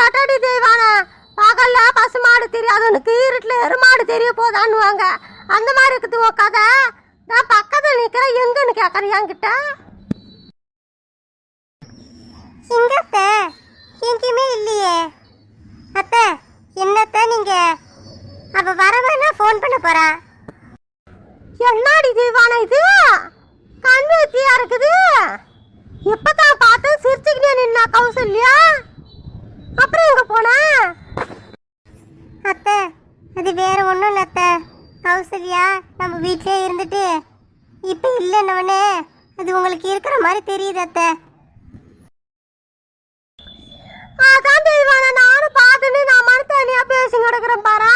கேட்டாடி தெய்வான பகல்ல பசுமாடு தெரியாதவனுக்கு இருட்டுல எருமாடு தெரிய போதான்னுவாங்க. அந்த மாதிரி இருக்குது உன் கதை. நான் பக்கத்துல நிக்கிறேன் எங்கன்னு கேட்கறேன் என்கிட்ட? எங்க அத்தை? எங்கேயுமே இல்லையே. அத்தை என்னத்த நீங்க? அப்ப வரவேன்னா ஃபோன் பண்ண போறா? என்னடி தெய்வான இது? கண் வெத்தியா இருக்குது? இப்பதான் பார்த்து சிரிச்சுக்கிட்டே நின்னா கௌசல்யா அப்புறம் எங்க போன அத்தை அது வேற ஒன்றும் இல்லை அத்தை கௌசல்யா நம்ம வீட்டிலே இருந்துட்டு. இப்போ இல்லைன்னவனே அது உங்களுக்கு இருக்கிற மாதிரி தெரியுது அத்தை. அதான் தெய்வான நானும் பார்த்துன்னு நான் மனு தனியாக பேசி கிடக்குறேன் பாரா.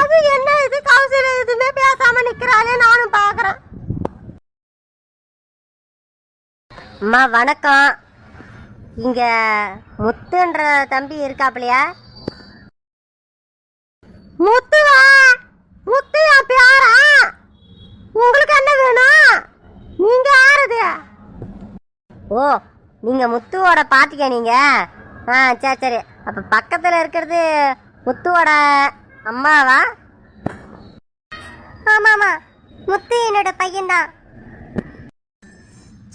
அது என்ன இது? கௌசல்யா எதுவுமே பேசாமல் நிற்கிறாளே நானும் பார்க்குறேன். அம்மா வணக்கம். இங்கே முத்துன்ற தம்பி இருக்காப்லையா முத்து என் பேரா உங்களுக்கு என்ன வேணும் நீங்க யாரது ஓ நீங்க முத்துவோட பாத்திக்க நீங்க? ஆ சரி சரி. அப்ப பக்கத்துல இருக்கிறது முத்துவோட அம்மாவா? ஆமாமா முத்து என்னோட பையன்தான்.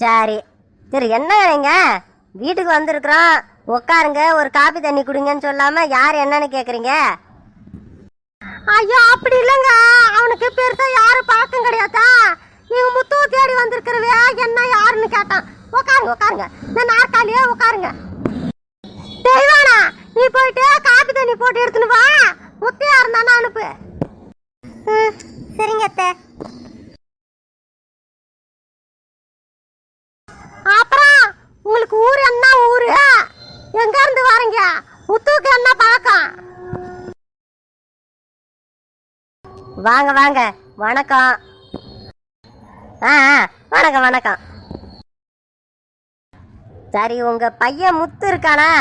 சரி. சரி என்ன வேணுங்க வீட்டுக்கு வந்திருக்கிறோம். உட்காருங்க ஒரு காபி தண்ணி குடிங்கன்னு சொல்லாம யார் என்னன்னு கேக்குறீங்க? ஐயோ அப்படி இல்லைங்க. அவனுக்கு பெருசா யாரும் பழக்கம் கிடையாதா? நீங்க முத்துவ தேடி வந்திருக்கிறவே என்ன யாருன்னு கேட்டான். உட்காருங்க உட்காருங்க நான் நாற்காலியே உட்காருங்க தெய்வானா நீ போயிட்டு காப்பி தண்ணி போட்டு எடுத்துன்னு வா. முத்தையா இருந்தானா அனுப்பு. ம் சரிங்க அத்தை. அப்புறம் உங்களுக்கு ஊர் என்ன ஊரு? எங்க இருந்து வரீங்க? முத்துக்கு என்ன பழக்கம்? வாங்க வாங்க. வணக்கம். ஆ, வணக்கம் வணக்கம். சரி உங்கள் பையன் முத்து இருக்கானா?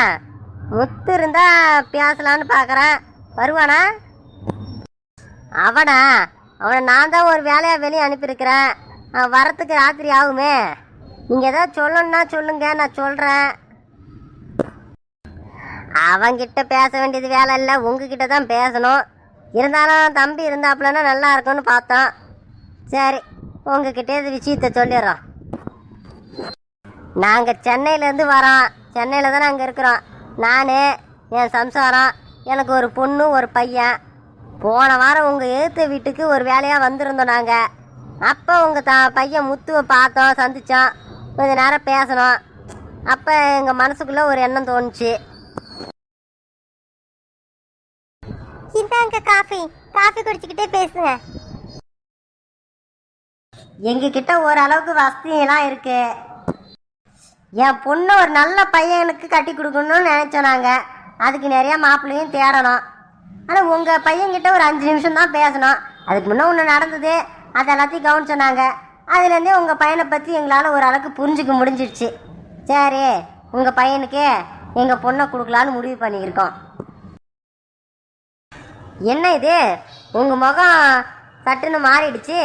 முத்து இருந்தா பேசலான்னு பார்க்குறேன் வருவானா? அவனா? அவனை நான் தான் ஒரு வேலையாக வெளியே அனுப்பியிருக்கிறேன். அவன் வரத்துக்கு ராத்திரி ஆகுமே. நீங்கள் ஏதாவது சொல்லணும்னா சொல்லுங்க நான் சொல்கிறேன் அவங்கிட்ட பேச வேண்டியது வேலை இல்லை. உங்ககிட்ட தான் பேசணும். இருந்தாலும் தம்பி இருந்தாப்புலன்னா நல்லா இருக்கும்னு பார்த்தோம். சரி உங்ககிட்டே இது விஷயத்த சொல்லிடுறோம். நாங்கள் சென்னையிலேருந்து வரோம். சென்னையில் தான் நாங்கள் இருக்கிறோம். நான் என் சம்சாரம் எனக்கு ஒரு பொண்ணு ஒரு பையன். போன வாரம் உங்கள் எழுத்து வீட்டுக்கு ஒரு வேலையாக வந்திருந்தோம் நாங்கள் அப்போ உங்கள் த பையன் முத்துவை பார்த்தோம் சந்தித்தோம் கொஞ்ச நேரம் பேசணும் அப்போ எங்கள் மனசுக்குள்ளே ஒரு எண்ணம் தோணுச்சு. இந்தாங்க காஃபி. காஃபி குடிச்சுக்கிட்டே பேசுங்க. எங்ககிட்ட ஓரளவுக்கு வசதியெல்லாம் இருக்கு. என் பொண்ணு ஒரு நல்ல பையனுக்கு கட்டி கொடுக்கணும்னு நினச்சோம் நாங்கள் அதுக்கு நிறையா மாப்பிள்ளையும் தேடணும். ஆனால் உங்கள் பையன்கிட்ட ஒரு அஞ்சு நிமிஷம் தான் பேசணும். அதுக்கு முன்னே ஒன்று நடந்தது அது எல்லாத்தையும் கவனிச்சோம் நாங்கள் அதுலேருந்தே உங்கள் பையனை பற்றி எங்களால் ஓரளவுக்கு புரிஞ்சுக்க முடிஞ்சிடுச்சு சரி உங்கள் பையனுக்கு எங்கள் பொண்ணை கொடுக்கலான்னு முடிவு பண்ணியிருக்கோம். என்ன இது? உங்கள் முகம் சட்டுன்னு மாறிடுச்சு.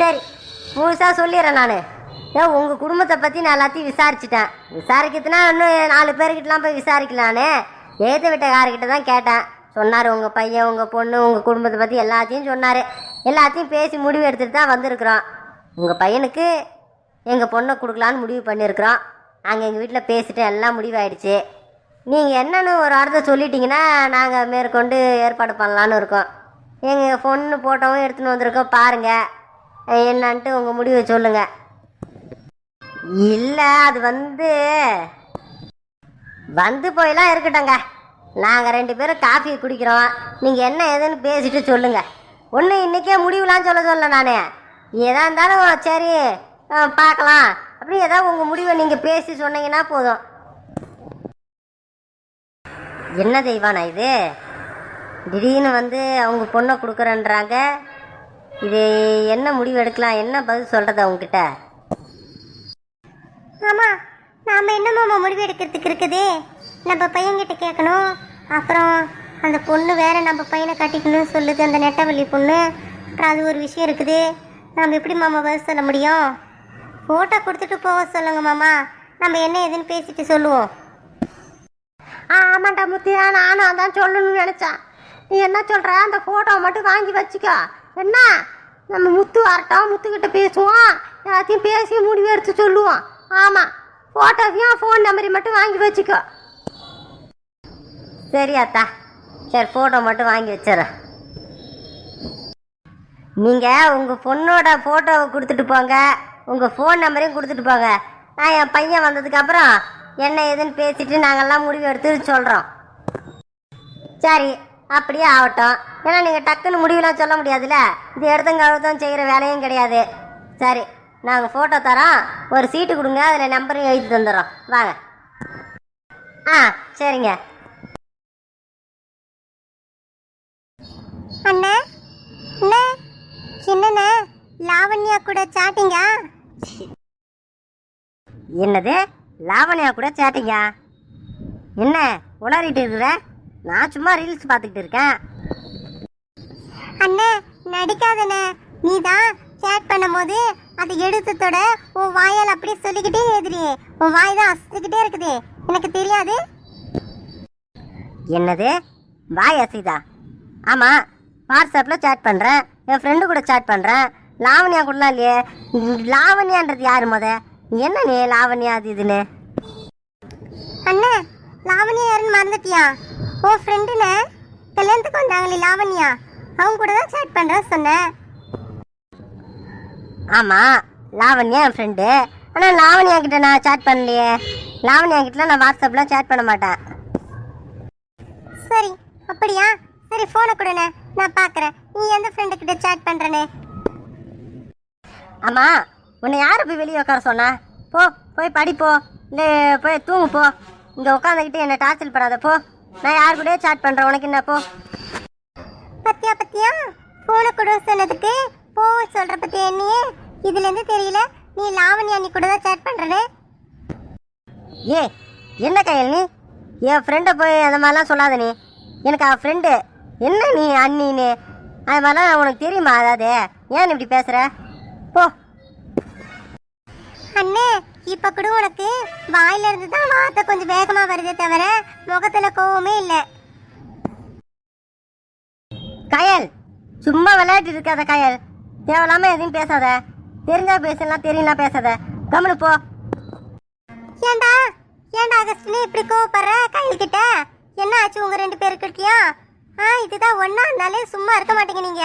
சரி முழுசாக சொல்லிடுறேன் நான். ஏன் உங்கள் குடும்பத்தை பற்றி நான் எல்லாத்தையும் விசாரிச்சிட்டேன். விசாரிக்கிறதுனா இன்னும் நாலு பேர்கிட்டலாம் போய் விசாரிக்கலான்னு. ஏற்ற வீட்டுக்காரர்கிட்ட தான் கேட்டேன். சொன்னார் உங்கள் பையன் உங்கள் பொண்ணு உங்கள் குடும்பத்தை பற்றி எல்லாத்தையும் சொன்னார். எல்லாத்தையும் பேசி முடிவு எடுத்துகிட்டு தான் வந்திருக்கிறோம். உங்கள் பையனுக்கு எங்கள் பொண்ணை கொடுக்கலான்னு முடிவு பண்ணியிருக்கிறோம் நாங்கள் எங்கள் வீட்டில் பேசிட்டு எல்லாம் முடிவாயிடுச்சு. நீங்கள் என்னென்னு ஒரு வாரத்தை சொல்லிட்டீங்கன்னா நாங்கள் மேற்கொண்டு ஏற்பாடு பண்ணலான்னு இருக்கோம். எங்கள் பொண்ணு போட்டோவும் எடுத்துன்னு வந்திருக்கோம் பாருங்கள் என்னன்ட்டு உங்கள் முடிவை சொல்லுங்கள் இல்லை அது வந்து வந்து போயெல்லாம் இருக்கட்டங்க நாங்கள் ரெண்டு பேரும் காஃபி குடிக்கிறோம். நீங்கள் என்ன ஏதுன்னு பேசிட்டு சொல்லுங்கள் ஒன்று இன்றைக்கே முடிவுலாம் சொல்ல சொல்ல நான். எதாக இருந்தாலும் சரி பார்க்கலாம் அப்படி ஏதாவது உங்கள் முடிவை நீங்கள் பேசி சொன்னீங்கன்னா போதும். என்ன தெய்வானா இது? திடீர்னு வந்து அவங்க பொண்ணை கொடுக்குறேன்றாங்க. இது என்ன முடிவு எடுக்கலாம்? என்ன பதில் சொல்கிறது அவங்ககிட்ட? ஆமா நாம என்ன மாமா முடிவு எடுக்கிறதுக்கு இருக்குது. நம்ம பையன்கிட்ட கேட்கணும். அப்புறம் அந்த பொண்ணு வேற நம்ம பையனை கட்டிக்கணும்னு சொல்லுது அந்த நெட்டவள்ளி பொண்ணு. அப்புறம் அது ஒரு விஷயம் இருக்குது. நம்ம எப்படி மாமா பதில் சொல்ல முடியும்? ஃபோட்டோ கொடுத்துட்டு போக சொல்லுங்க மாமா. நம்ம என்ன ஏதுன்னு பேசிட்டு சொல்லுவோம். ஆ ஆமாண்டா முத்தியா நானும் அதான் சொல்லணும்னு நினச்சேன். நீ என்ன சொல்கிற அந்த ஃபோட்டோவை மட்டும் வாங்கி வச்சுக்கோ. என்ன? நம்ம முத்து வரட்டும் முத்துக்கிட்ட பேசுவோம். எல்லாத்தையும் பேசி முடிவு எடுத்து சொல்லுவோம். ஆமாம் ஃபோட்டோவையும் ஃபோன் நம்பரையும் மட்டும் வாங்கி வச்சுக்கோ. சரி அத்தா சரி ஃபோட்டோ மட்டும் வாங்கி வச்சிடறேன் நீங்கள் உங்கள் பொண்ணோட ஃபோட்டோவை கொடுத்துட்டு போங்க. உங்கள் ஃபோன் நம்பரையும் கொடுத்துட்டு போங்க. நான் என் பையன் வந்ததுக்கப்புறம் என்ன ஏதுன்னு பேசிட்டு நாங்கள்லாம் முடிவு எடுத்து சொல்கிறோம் சரி அப்படியே ஆகட்டும். ஏன்னா நீங்கள் டக்குன்னு முடிவுலாம் சொல்ல முடியாதுல்ல. இது எடுத்தும் கழுத்தும் செய்கிற வேலையும் கிடையாது. சரி. நாங்கள் ஃபோட்டோ தரோம் ஒரு சீட்டு கொடுங்க அதில் நம்பரையும் எழுதி தந்துடுறோம். வாங்க. ஆ சரிங்க. அண்ணா அண்ணா என்னண்ணே லாவண்யா கூட சாட்டிங்க என்னது? லாவண்யா கூட சேட்டிங்க என்ன உளறிட்டு இருக்கிற? நான் சும்மா ரீல்ஸ் பார்த்துக்கிட்டு இருக்கேன். அண்ணே நடிக்காதண்ணே. நீ தான் சேட் பண்ணும்போது அது எடுத்ததோட உன் வாயால் அப்படியே சொல்லிக்கிட்டே எழுதுறியே உன் வாய் தான் அசைச்சுக்கிட்டே இருக்குது. எனக்கு தெரியாது. என்னது? வாய் அசிதா ஆமாம் வாட்ஸ்அப்பில் சேட் பண்ணுறேன் என் ஃப்ரெண்டு கூட சேட் பண்ணுறேன் லாவண்யா கூடலாம் இல்லையே? லாவண்யான்றது யார் முத? என்ன நீ லாவண்யா அது இதுன்னு? அண்ணே லாவண்யா யாருன்னு மறந்துட்டியா? உன் ஃப்ரெண்டுண்ணே கல்யாணத்துக்கு வந்தாங்களே லாவண்யா. அவங்க கூட தான் சேட் பண்ணுறேன் சொன்னேன். ஆமாம் லாவண்யா என் ஃப்ரெண்டு ஆனால் லாவண்யா கிட்ட நான் சேட் பண்ணலையே. லாவண்யா கிட்ட நான் வாட்ஸ்அப்பில் சேட் பண்ண மாட்டேன். சரி அப்படியா? சரி ஃபோனை கொடுண்ணே. நான் பார்க்குறேன் நீ எந்த ஃப்ரெண்டு கிட்ட சேட் பண்ணுறனே ஆமாம் உன்னை யார் போய் வெளியே உட்கார சொன்னா? போ போய் படி போ. இல்லை போய் தூங்கு போ. இங்கே உட்காந்துக்கிட்டு என்னை டார்ச்சல் பண்ணாத போ. நான் யார் கூடயே சேட் பண்ணுறேன் உனக்கு என்ன போ. பத்தியா பத்தியா? போன கொடு சொன்னதுக்கு போ சொல்ற பத்தி என்னையே? இதுல இருந்து தெரியல. நீ லாவண்யா நீ கூட தான் சேட் பண்றனே ஏ என்ன கையல் நீ? என் ஃப்ரெண்டை போய் அந்த மாதிரிலாம் சொல்லாத நீ. எனக்கு அவன் ஃப்ரெண்டு என்ன நீ அண்ணின்னு? அது மாதிரிலாம் உனக்கு தெரியுமா அதாவது? ஏன் இப்படி பேசுகிற போ. அண்ணே இப்ப கூட உனக்கு வாயில இருந்து தான் வார்த்தை கொஞ்சம் வேகமா வருதே தவிர முகத்துல கோவமே இல்ல. கயல் சும்மா விளையாட்டு இருக்காத கயல். தேவையில்லாம எதையும் பேசாத. தெரிஞ்சா பேசலாம் தெரியலாம் பேசாத. கம்முனு போ. ஏன்டா ஏன்டா அகஸ்டினே இப்படி கோவப்படுற? கையில் கிட்ட என்ன ஆச்சு உங்க ரெண்டு பேருக்கிட்டயும் ஆ இதுதான் ஒன்னா இருந்தாலே சும்மா இருக்க மாட்டீங்க நீங்க.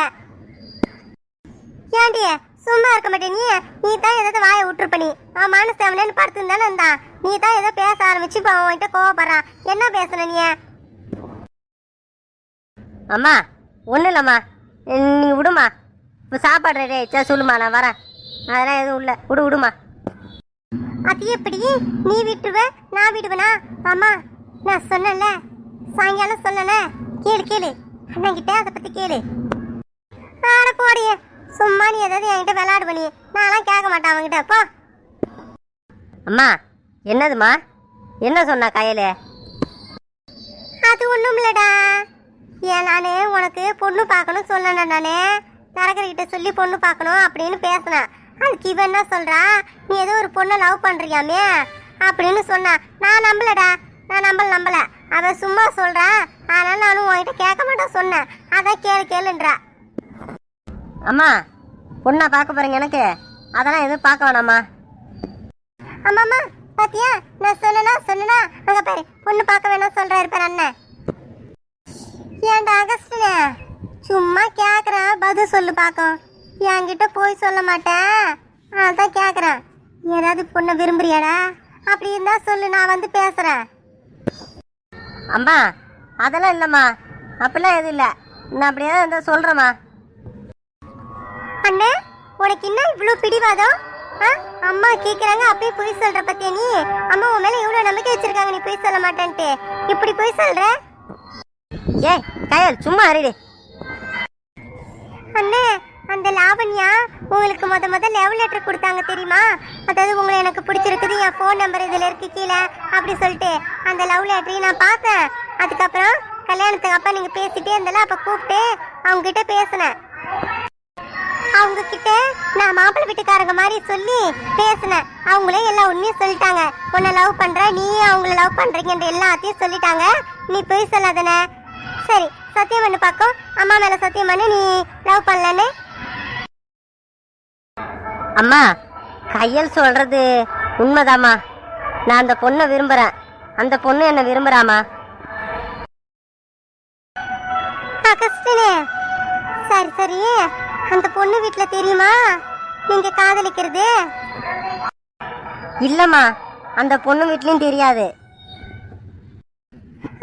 ஏண்டி சும்மா இருக்க மாட்டே நீ? நீ தான் ஏதாவது வாயை விட்டுருப்ப நீ. அவன் மனசு அவனேன்னு படுத்துருந்தானே இருந்தான் நீ தான் ஏதோ பேச ஆரம்பிச்சு இப்போ அவன்கிட்ட கோவப்படுறான். என்ன பேசுன நீ? அம்மா ஒன்றும் இல்லைம்மா. நீ விடுமா. இப்போ சாப்பாடு ரெடி ஆயிடுச்சா? சொல்லுமா நான் வரேன். அதெல்லாம் எதுவும் இல்லை. விடு விடுமா. அது எப்படி? நீ விட்டுருவ நான் விடுவேனா? அம்மா நான் சொன்னேன்ல. சாயங்காலம் சொன்னேனே. கேளு கேளு. அண்ணன் கிட்ட அதை பத்தி கேளு. ஆட போடிய. சும்மா நீ ஏதாவது என்கிட்ட விளையாடு பண்ணி நான்லாம் கேட்க மாட்டேன் அவன்கிட்ட. போ. அம்மா என்னதுமா என்ன சொன்னா கையில்? அது ஒண்ணும் இல்லடா. ஏன் நானே உனக்கு பொண்ணு பார்க்கணும் சொன்னேன்டா நானே. தரகர்கிட்ட சொல்லி பொண்ணு பார்க்கணும் அப்படின்னு பேசினேன் அதுக்கு இவன் என்ன சொல்றா? நீ ஏதோ ஒரு பொண்ணை லவ் பண்றியாமே? அப்படின்னு சொன்னா நான் நம்பலடா. நான் நம்பல நம்பல. அவன் சும்மா சொல்கிறா அதனால நானும் உன்கிட்ட கேட்க மாட்டேன் சொன்னேன். அதான் கேளு கேளுன்றா. அம்மா பொண்ணை பார்க்க போறீங்க எனக்கு? அதெல்லாம் எதுவும் பார்க்க வேணாம்மா ஆமாம்மா பாத்தியா? நான் சொன்னனா சொன்னனா? அங்க பாரு பொண்ணு பார்க்க வேணாம் சொல்கிறாரு பாரு அண்ணன். ஏன்டா அகஸ்டினே? சும்மா கேக்குறேன் பதில் சொல்லு பார்க்கும் என்கிட்ட போய் சொல்ல மாட்டேன் அதான் கேக்குறேன். ஏதாவது பொண்ணை விரும்புறியாடா? அப்படி இருந்தா சொல்லு நான் வந்து பேசுறேன். அம்மா அதெல்லாம் இல்லைம்மா. அப்படிலாம் எதுவும் இல்லை. நான் அப்படியே இருந்தால் சொல்கிறேம்மா அண்ணே உனக்கு என்ன இவ்வளோ பிடிவாதம்? ஆ? அம்மா கேக்குறாங்க அப்படியே பொய் சொல்ற பத்தியா நீ? அம்மா உன் மேல இவ்வளவு நம்பிக்கை வச்சிருக்காங்க நீ பொய் சொல்ல மாட்டேன்ட்டு. இப்படி பொய் சொல்ற? ஏய் கயல் சும்மா அறிடு அண்ணே அந்த லாவண்யா உங்களுக்கு முத முத லெவல் லெட்டர் கொடுத்தாங்க தெரியுமா? அதாவது உங்களை எனக்கு பிடிச்சிருக்குது என் ஃபோன் நம்பர் இதில் இருக்கு கீழே அப்படி சொல்லிட்டு அந்த லவ் லெட்டரையும் நான் பார்த்தேன். அதுக்கப்புறம் கல்யாணத்துக்கு அப்பா நீங்கள் பேசிட்டே இருந்தால அப்போ கூப்பிட்டு அவங்ககிட்ட பேசினேன். அவங்க கிட்ட நான் மாப்பிள்ளை வீட்டுக்காரங்க மாதிரி சொல்லி பேசினேன். அவங்களே எல்லா உண்மையும் சொல்லிட்டாங்க. உன்னை லவ் பண்ணுற நீ அவங்கள லவ் பண்ணுறீங்கன்ற எல்லாத்தையும் சொல்லிட்டாங்க. நீ போய் சொல்லாதனே சரி சத்தியம் பண்ணு பார்க்கும் அம்மா மேல சத்தியம் பண்ணு நீ லவ் பண்ணலன்னு. அம்மா கையல் சொல்றது உண்மைதாம்மா. நான் அந்த பொண்ணை விரும்புறேன். அந்த பொண்ணு என்ன விரும்புறாமா அகஸ்டனே சரி சரி. அந்த பொண்ணு வீட்ல தெரியுமா? நீங்க காதலிக்கிறது? இல்லம்மா அந்த பொண்ணு வீட்லயும் தெரியாது.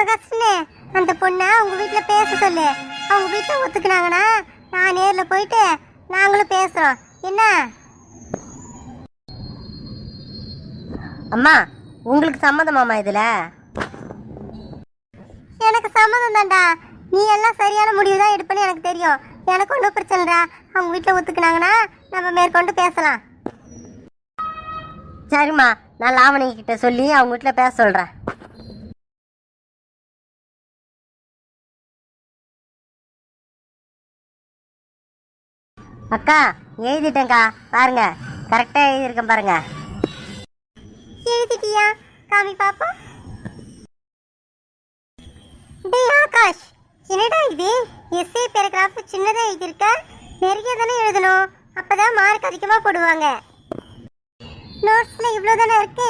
அகஸ்டினே அந்த பொண்ணை உங்க வீட்டில் பேச சொல்லு. அவங்க வீட்டில் ஒத்துக்கினாங்கன்னா நான் நேரில் போயிட்டு நாங்களும் பேசுறோம். என்ன? அம்மா உங்களுக்கு சம்மதமாமா இதில்? எனக்கு சம்மதம் தான்டா. நீ எல்லாம் சரியான முடிவு தான் எடுப்பேன்னு எனக்கு தெரியும். எனக்கு ஒன்றும் பிரச்சனைடா அவங்க வீட்டில் ஒத்துக்குனாங்கன்னா நம்ம மேற்கொண்டு பேசலாம். சரிம்மா நான் லாவணி கிட்ட சொல்லி அவங்க வீட்டில் பேச சொல்றேன். அக்கா எழுதிட்டேன்க்கா. பாருங்க. கரெக்டா எழுதியிருக்கேன் பாருங்க. எழுதிட்டியா காமி பாப்போம் டேய் ஆகாஷ் என்னடா இது? எஸ்ஏ பேராகிராஃப் சின்னதா எழுதியிருக்க? நிறைய தானே எழுதணும். அப்பதான் மார்க் அதிகமா போடுவாங்க. நோட்ஸ்ல இவ்வளோ தானே இருக்கு?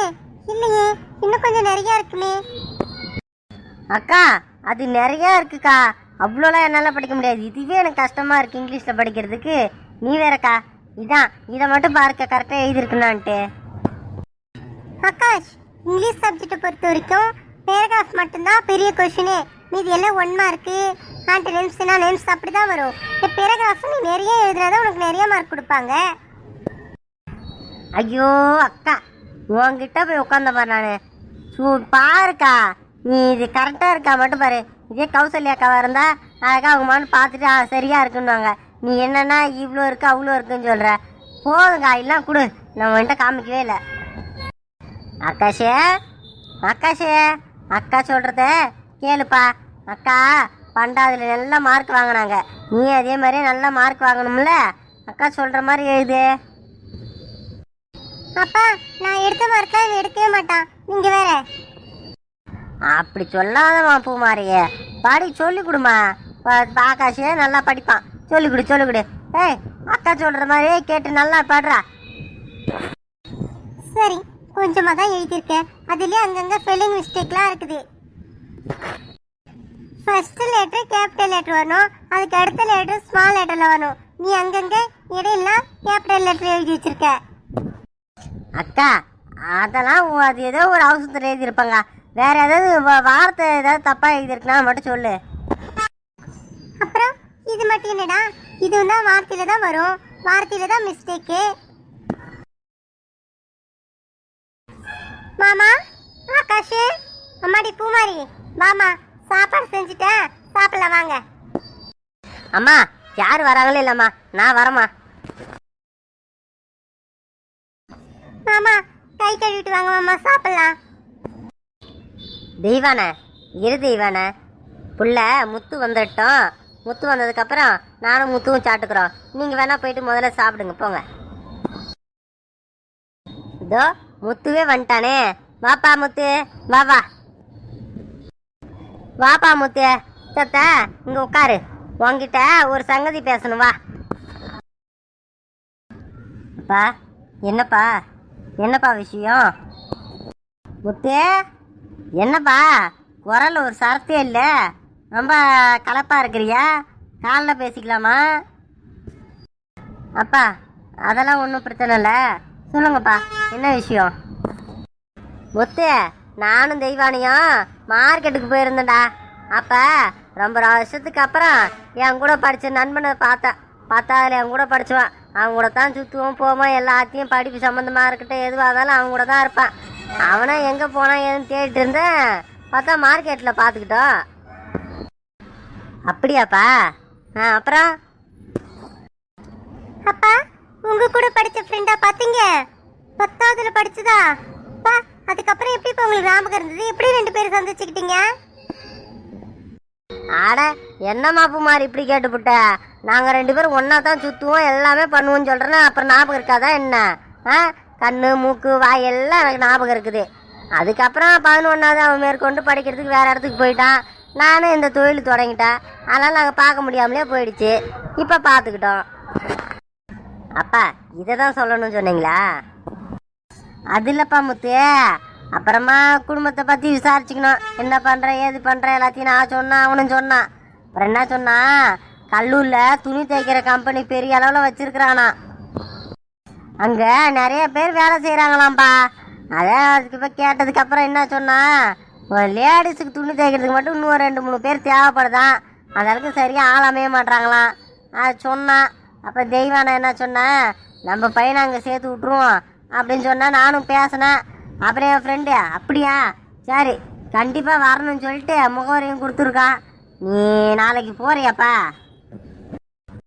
இல்லையே இன்னும் கொஞ்சம் நிறைய இருக்குமே. அக்கா அது நிறைய இருக்குக்கா. அவ்வளோலாம் என்னால் படிக்க முடியாது. இதுவே எனக்கு கஷ்டமா இருக்கு இங்கிலீஷில் படிக்கிறதுக்கு. நீ வேறக்கா இதான் இதை மட்டும் பாருக்க கரெக்டாக எழுதியிருக்குனான்ட்டு. ஆகாஷ் இங்கிலீஷ் சப்ஜெக்டை பொறுத்த வரைக்கும் பேராகிராஃப் மட்டும்தான் பெரிய கொஷினே மீது எல்லாம் ஒன் மார்க்கு ஆன்டி நெம்ஸ்னா நெம்ஸ் அப்படி தான் வரும். இந்த பேராகிராஃப் நீ நிறைய எழுதுனாதான் உனக்கு நிறைய மார்க் கொடுப்பாங்க. ஐயோ அக்கா உன்கிட்ட போய் உட்காந்த பாரு நான். சூ பாருக்கா நீ இது கரெக்டாக இருக்கா மட்டும் பாரு. இதே கௌசல்யா அக்காவா இருந்தா அழகா அவங்க மான்னு பார்த்துட்டு சரியாக சரியா இருக்குன்னுவாங்க. நீ என்னன்னா இவ்வளோ இருக்கு அவ்வளோ இருக்குன்னு சொல்ற. போதுங்க எல்லாம் கொடு. நான் உன்கிட்ட காமிக்கவே இல்லை. அக்காஷே அக்காஷே அக்கா சொல்றத கேளுப்பா. அக்கா பண்டாவதுல நல்ல மார்க் வாங்கினாங்க. நீ அதே மாதிரியே நல்ல மார்க் வாங்கணும்ல? அக்கா சொல்ற மாதிரி எழுது. அப்பா நான் எடுத்த மார்க்லாம் எடுக்கவே மாட்டான். நீங்க வேற. அப்படி சொல்லாதமா பூமாரிய. பாடி சொல்லி கொடுமா ஆகாஷே நல்லா படிப்பான். சொல்லி கொடு சொல்லி கொடு ஏய் அக்கா சொல்ற மாதிரியே கேட்டு நல்லா பாடுறா. சரி கொஞ்சமாக தான் எழுதியிருக்கேன். அதுலேயே அங்கங்கே ஸ்பெல்லிங் மிஸ்டேக்லாம் இருக்குது. ஃபர்ஸ்ட் லெட்ரு கேபிட்டல் லெட்ரு வரணும். அதுக்கு அடுத்த லெட்ரு ஸ்மால் லெட்டரில் வரணும். நீ அங்கங்கே இடையெல்லாம் கேபிட்டல் லெட்ரு எழுதி வச்சிருக்க. அக்கா அதெல்லாம் அது ஏதோ ஒரு அவசரத்தில் எழுதியிருப்பாங்க. வேறு ஏதாவது வ- வார்த்தை ஏதாவது தப்பாக எழுதியிருக்குன்னா மட்டும் சொல்லு. இது மட்டும் என்னடா? இதுவும் தான் வார்த்தையில தான் வரும். வார்த்தையில தான் மிஸ்டேக்கு மாமா ஆகாஷ் அம்மாடி பூமாரி மாமா சாப்பாடு செஞ்சுட்டேன். சாப்பிடலாம் வாங்க. அம்மா யார் வராங்களோ இல்லம்மா நான் வரேம்மா. மாமா கை கழுவிட்டு வாங்க மாமா சாப்பிடலாம். தெய்வான இரு தெய்வான. புள்ள முத்து வந்துட்டோம். முத்து வந்ததுக்கப்புறம் நானும் முத்துவும் சாப்பிட்டுக்கிறோம். நீங்கள் வேணால் போயிட்டு முதல்ல சாப்பிடுங்க போங்க. இதோ முத்துவே வந்துட்டானே. வாப்பா முத்து வா வா. வாப்பா முத்து சத்த இங்கே உட்காரு. உன்கிட்ட ஒரு சங்கதி பேசணும் வா. அப்பா என்னப்பா? என்னப்பா விஷயம்? முத்து என்னப்பா? குரல் ஒரு சரத்தே இல்லை. ரொம்ப கலப்பாக இருக்கிறியா? காலில் பேசிக்கலாமா? அப்பா அதெல்லாம் ஒன்றும் பிரச்சனை இல்லை. சொல்லுங்கப்பா என்ன விஷயம்? முத்து நானும் தெய்வானியும் மார்க்கெட்டுக்கு போயிருந்தேன்டா. அப்போ ரொம்ப வருஷத்துக்கு அப்புறம் என் கூட படித்த நண்பனை பார்த்தேன் பார்த்தா அதில் என் கூட படிச்சுவான். அவன் கூட தான் சுற்றுவோம் போவோம் எல்லாத்தையும் படிப்பு சம்மந்தமாக இருக்கட்டும் எதுவாக இருந்தாலும் அவன் கூட தான் இருப்பான். அவனா எங்கே போனான் ஏதுன்னு தேடிட்டு இருந்தேன். பார்த்தா மார்க்கெட்டில் பார்த்துக்கிட்டோம். அப்படியாப்பா? ஆ அப்புறம்? அப்பா உங்க கூட படிச்ச ஃப்ரெண்டா பாத்தீங்க? பத்தாவதுல படிச்சதா? அப்பா அதுக்கப்புறம் எப்படி இப்ப உங்களுக்கு ஞாபகம் இருந்தது? எப்படி ரெண்டு பேரும் சந்திச்சுக்கிட்டீங்க? ஆட என்ன மாப்பு மாதிரி இப்படி கேட்டுப்புட்ட? நாங்கள் ரெண்டு பேரும் ஒன்றா தான் சுற்றுவோம் எல்லாமே பண்ணுவோம்னு சொல்கிறேன்னா அப்புறம் ஞாபகம் இருக்காதா என்ன? ஆ கண்ணு மூக்கு வாய் எல்லாம் எனக்கு ஞாபகம் இருக்குது. அதுக்கப்புறம் பதினொன்றாவது அவன் மேற்கொண்டு படிக்கிறதுக்கு வேறு இடத்துக்கு போயிட்டான். நானும் இந்த தொழில் தொடங்கிட்டேன். அதனால் நாங்கள் பார்க்க முடியாமலே போயிடுச்சு. இப்போ பார்த்துக்கிட்டோம். அப்பா இதை தான் சொல்லணும்னு சொன்னீங்களா? அது இல்லைப்பா முத்து. அப்புறமா குடும்பத்தை பற்றி விசாரிச்சுக்கணும். என்ன பண்ணுற ஏது பண்ணுற எல்லாத்தையும் நான் சொன்னேன் அவனும் சொன்னான். அப்புறம் என்ன சொன்னான் கல்லூரில் துணி தைக்கிற கம்பெனி பெரிய அளவில் வச்சிருக்கிறானா. அங்கே நிறைய பேர் வேலை செய்கிறாங்களாம்ப்பா அதான் அதுக்கு இப்போ கேட்டதுக்கப்புறம் என்ன சொன்னால் லேடிஸுக்கு துணி தைக்கிறதுக்கு மட்டும் இன்னும் ரெண்டு மூணு பேர் தேவைப்படுதான் அதற்கு சரியாக ஆள் அமைய மாட்றாங்களாம். அது சொன்னான் அப்போ தெய்வானா என்ன சொன்னேன் நம்ம பையனை அங்கே சேர்த்து விட்ருவோம் அப்படின்னு சொன்னால் நானும் பேசினேன். அப்புறம் என் ஃப்ரெண்டு அப்படியா? சரி கண்டிப்பாக வரணும்னு சொல்லிட்டு முகவரியும் கொடுத்துருக்கான் நீ நாளைக்கு போறியாப்பா?